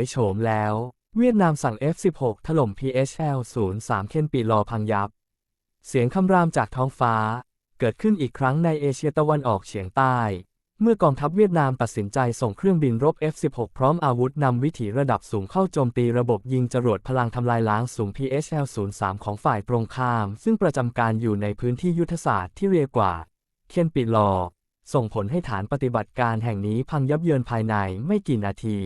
ยโฉมแล้ว เวียดนามสั่ง F-16 ถล่ม PHL-03 เคนปีลอพังยับ เสียงคำรามจากท้องฟ้า เกิดขึ้นอีกครั้งในเอเชียตะวันออกเฉียงใต้ เมื่อกองทัพเวียดนามตัดสินใจส่งเครื่องบินรบ F-16 พร้อมอาวุธนำวิถีระดับสูงเข้าโจมตีระบบยิงจรวดพลังทำลายล้างสูง PHL-03 ของฝ่ายตรงข้าม ซึ่งประจำการอยู่ในพื้นที่ยุทธศาสตร์ที่เรียกว่าเคนปิลอส่งผลให้ฐานปฏิบัติการแห่งนี้พังยับเยินภายในไม่กี่นาที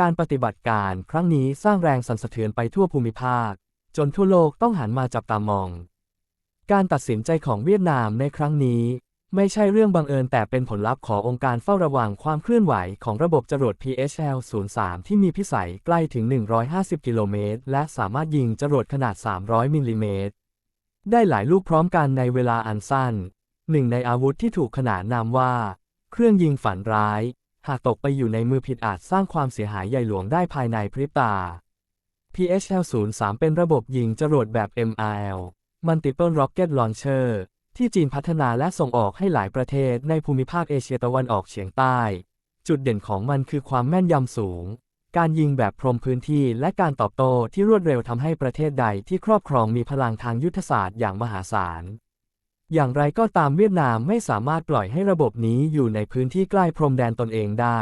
การปฏิบัติการครั้งนี้สร้างแรงสั่นสะเทือนไปทั่วภูมิภาค จนทั่วโลกต้องหันมาจับตามอง การตัดสินใจของเวียดนามในครั้งนี้ ไม่ใช่เรื่องบังเอิญแต่เป็นผลลัพธ์ขององค์การเฝ้าระวังความเคลื่อนไหวของระบบจรวด PHL-03 ที่มีพิสัยใกล้ถึง 150 กิโลเมตร และสามารถยิงจรวดขนาด 300 มิลลิเมตร ได้หลายลูกพร้อมกันในเวลาอันสั้น หนึ่งในอาวุธที่ถูกขนานนามว่า เครื่องยิงฝันร้าย หากตกไปอยู่ในมือผิดอาจสร้างความเสียหายใหญ่หลวงได้ภายในพริบตา PHL-03 เป็นระบบยิงจรวดแบบ MRL Multiple Rocket Launcher ที่จีนพัฒนาและส่งออกให้หลายประเทศในภูมิภาคเอเชียตะวันออกเฉียงใต้ จุดเด่นของมันคือความแม่นยำสูง การยิงแบบพรมพื้นที่และการตอบโต้ที่รวดเร็วทำให้ประเทศใดที่ครอบครองมีพลังทางยุทธศาสตร์อย่างมหาศาล อย่างไรก็ตามเวียดนามไม่สามารถปล่อยให้ระบบนี้อยู่ในพื้นที่ใกล้พรมแดนตนเองได้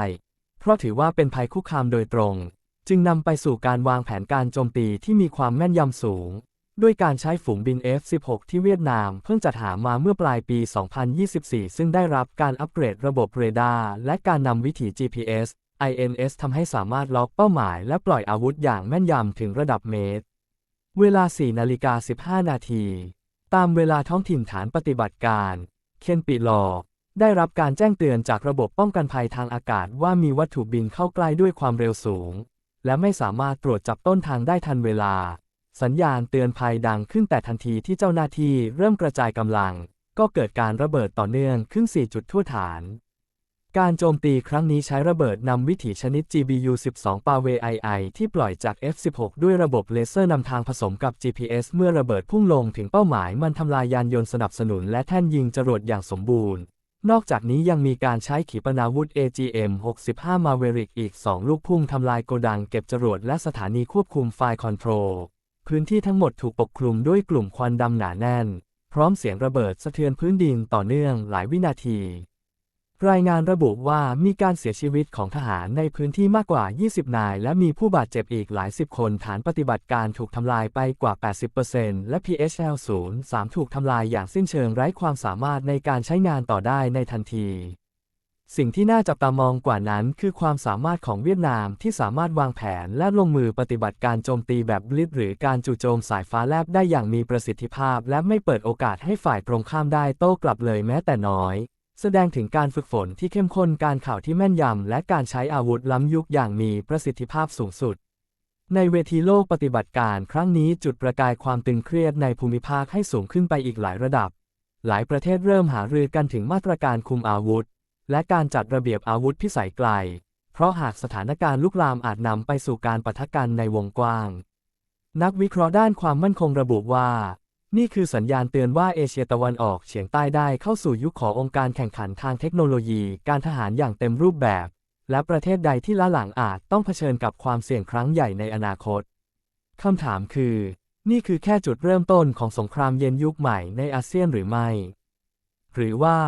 เพราะถือว่าเป็นภัยคุกคามโดยตรง จึงนำไปสู่การวางแผนการโจมตีที่มีความแม่นยำสูง ด้วยการใช้ฝูงบิน F-16 ที่เวียดนามเพิ่งจัดหามาเมื่อปลายปี 2024 ซึ่งได้รับการอัปเกรดระบบเรดาร์และการนำวิถี GPS INS ทำให้สามารถล็อกเป้าหมายและปล่อยอาวุธอย่างแม่นยำถึงระดับเมตร เวลา 4 นาฬิกา 15 นาที ตามเวลาท้องถิ่นฐานปฏิบัติการ เคนปิลอ ได้รับการแจ้งเตือนจากระบบป้องกันภัยทางอากาศว่ามีวัตถุบินเข้าใกล้ด้วยความเร็วสูง และไม่สามารถตรวจจับต้นทางได้ทันเวลา สัญญาณเตือนภัยดังขึ้นแต่ทันทีที่เจ้าหน้าที่เริ่มกระจายกำลัง ก็เกิดการระเบิดต่อเนื่องขึ้น4จุดทั่วฐาน การโจมตีครั้งนี้ใช้ระเบิดนำวิถีชนิด GBU-12 ปาเว II ที่ปล่อยจาก F-16 ด้วยระบบเลเซอร์นำทางผสมกับ GPS เมื่อระเบิดพุ่งลงถึงเป้าหมายมันทำลายยานยนต์สนับสนุนและแท่นยิงจรวดอย่างสมบูรณ์ นอกจากนี้ยังมีการใช้ขีปนาวุธ AGM-65 Maverick อีก 2 ลูกพุ่งทำลายโกดังเก็บจรวดและสถานีควบคุมไฟล์คอนโทรล พื้นที่ทั้งหมดถูกปกคลุมด้วยกลุ่มควันดำหนาแน่น พร้อมเสียงระเบิดสะเทือนพื้นดินต่อเนื่องหลายวินาที รายงานระบุว่ามีการเสียชีวิตของทหารในพื้นที่มากกว่า 20 นาย และมีผู้บาดเจ็บอีกหลายสิบคนฐานปฏิบัติการถูกทำลายไปกว่า 80%และ PHL-03 ถูกทำลายอย่างสิ้นเชิงไร้ความสามารถในการใช้งานต่อได้ในทันที สิ่งที่น่าจับตามองกว่านั้นคือความสามารถของเวียดนามที่สามารถวางแผนและลงมือปฏิบัติการโจมตีแบบลิทหรือการจู่โจมสายฟ้าแลบได้อย่างมีประสิทธิภาพ และไม่เปิดโอกาสให้ฝ่ายตรงข้ามได้โต้กลับเลยแม้แต่น้อย แสดงถึงการฝึกฝนที่เข้มข้นการข่าวที่แม่นยำ และการใช้อาวุธล้ำยุคอย่างมีประสิทธิภาพสูงสุด ในเวทีโลกปฏิบัติการครั้งนี้จุดประกายความตึงเครียดในภูมิภาคให้สูงขึ้นไปอีกหลายระดับ หลายประเทศเริ่มหารือกันถึงมาตรการคุมอาวุธ และการจัดระเบียบอาวุธพิสัยไกล เพราะหากสถานการณ์ลุกลามอาจนำไปสู่การปะทะกันในวงกว้าง นักวิเคราะห์ด้านความมั่นคงระบุว่า นี่คือสัญญาณเตือนว่าเอเชียตะวันออกเฉียงใต้ได้เข้าสู่ยุคขององค์การแข่งขันทางเทคโนโลยี การทหารอย่างเต็มรูปแบบ และประเทศใดที่ล้าหลังอาจต้องเผชิญกับความเสี่ยงครั้งใหญ่ในอนาคต คำถามคือ นี่คือแค่จุดเริ่มต้นของสงครามเย็นยุคใหม่ในอาเซียนหรือไม่ หรือว่า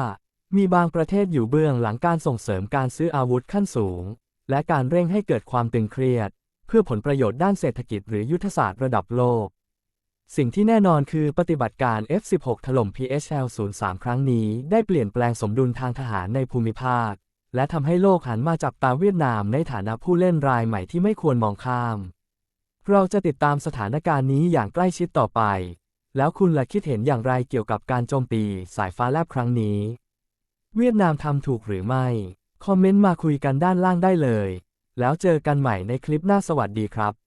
มีบางประเทศอยู่เบื้องหลังการส่งเสริมการซื้ออาวุธขั้นสูง และการเร่งให้เกิดความตึงเครียด เพื่อผลประโยชน์ด้านเศรษฐกิจหรือยุทธศาสตร์ระดับโลก สิ่งที่แน่นอนคือปฏิบัติการ F-16 ถล่ม PHL-03 ครั้งนี้ได้เปลี่ยนแปลงสมดุลทางทหารในภูมิภาค และทำให้โลกหันมาจับตาเวียดนามในฐานะผู้เล่นรายใหม่ที่ไม่ควรมองข้าม เราจะติดตามสถานการณ์นี้อย่างใกล้ชิดต่อไป แล้วคุณล่ะคิดเห็นอย่างไรเกี่ยวกับการโจมตีสายฟ้าแลบครั้งนี้ เวียดนามทำถูกหรือไม่ คอมเมนต์มาคุยกันด้านล่างได้เลย แล้วเจอกันใหม่ในคลิปหน้าสวัสดีครับ